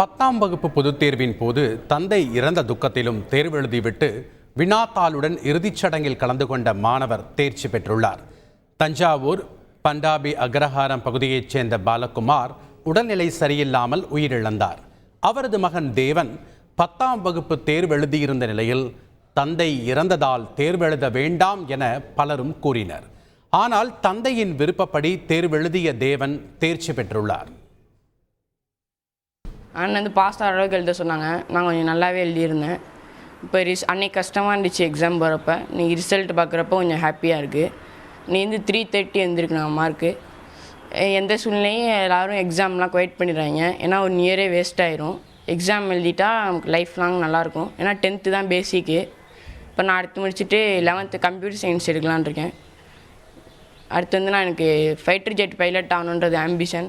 பத்தாம் வகுப்பு பொதுத் தேர்வின் போது தந்தை இறந்த துக்கத்திலும் தேர்வு எழுதிவிட்டு வினாத்தாளுடன் இறுதிச் சடங்கில் கலந்து கொண்ட மாணவர் தேர்ச்சி பெற்றுள்ளார். தஞ்சாவூர் பண்டாபி அக்ரஹாரம் பகுதியைச் சேர்ந்த பாலகுமார் உடல்நிலை சரியில்லாமல் உயிரிழந்தார். அவரது மகன் தேவன் பத்தாம் வகுப்பு தேர்வு எழுதியிருந்த நிலையில் தந்தை இறந்ததால் தேர்வெழுத வேண்டாம் என பலரும் கூறினர். ஆனால் தந்தையின் விருப்பப்படி தேர்வெழுதிய தேவன் தேர்ச்சி பெற்றுள்ளார். அண்ணன் வந்து பாஸ் ஆகிற அளவுக்கு எழுத சொன்னாங்க. நான் கொஞ்சம் நல்லாவே எழுதியிருந்தேன். இப்போ ரிஸ் அன்னைக்கு கஷ்டமாக இருந்துச்சு எக்ஸாம் போகிறப்ப நீ ரிசல்ட் பார்க்குறப்ப கொஞ்சம் ஹாப்பியாக இருக்குது நீ வந்து த்ரீ தேர்ட்டி எழுந்திருக்கணும் நான் மார்க்கு எந்த சூழ்நிலையும் எல்லோரும் எக்ஸாம்லாம் குவைட் பண்ணிடுறாங்க ஏன்னா ஒரு இயரே வேஸ்ட் ஆயிரும். எக்ஸாம் எழுதிட்டா நமக்கு லைஃப் லாங் நல்லாயிருக்கும் ஏன்னா டென்த்து தான் பேசிக்கு இப்போ நான் அடுத்து முடிச்சுட்டு லெவன்த்து கம்ப்யூட்டர் சயின்ஸ் எடுக்கலான்னு இருக்கேன். அடுத்து வந்து நான் எனக்கு ஃபைட்டர் ஜெட் பைலட் ஆகணுன்றது ஆம்பிஷன்